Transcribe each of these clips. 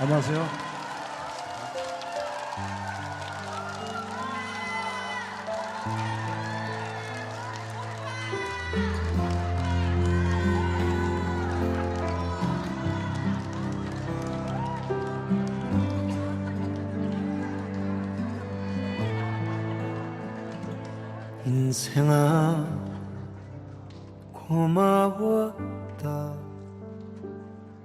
안녕하세요. 인생아 고마웠다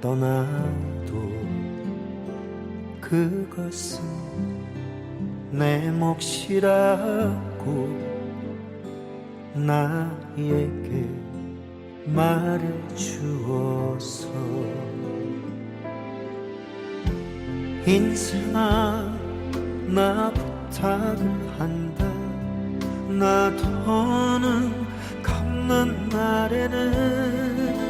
떠나도 그것은 내 몫이라고 나에게 말해주어서 인생아 나 부탁을 한다. 나 더는 갚는 날에는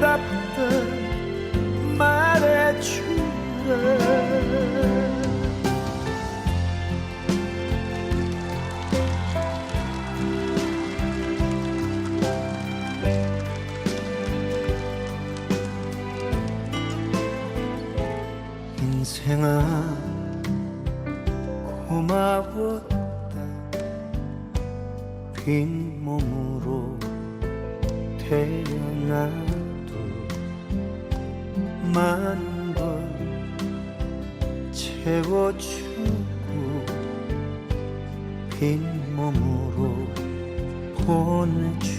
아름답다 말해주라 인생아 고마웠다. 빈 몸으로 태어나 걸 채워주고 빈 몸으로 보내주어서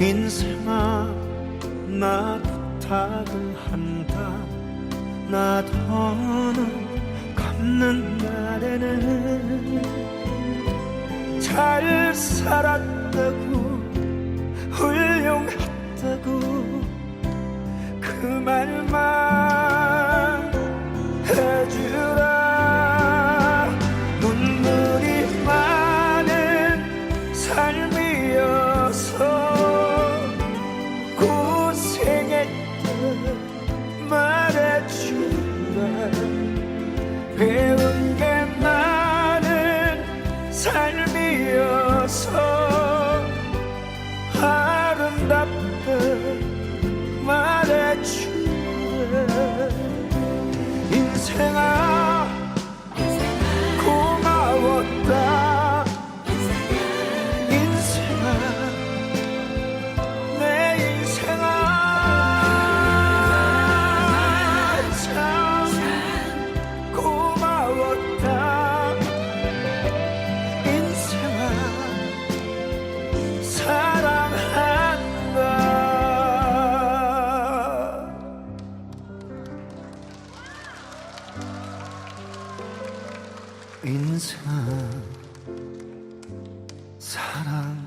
인생아 나 부탁을 한다. 나 더는 갚는 날에는 잘 살았다고 배운 게 많은 삶 인사 사랑.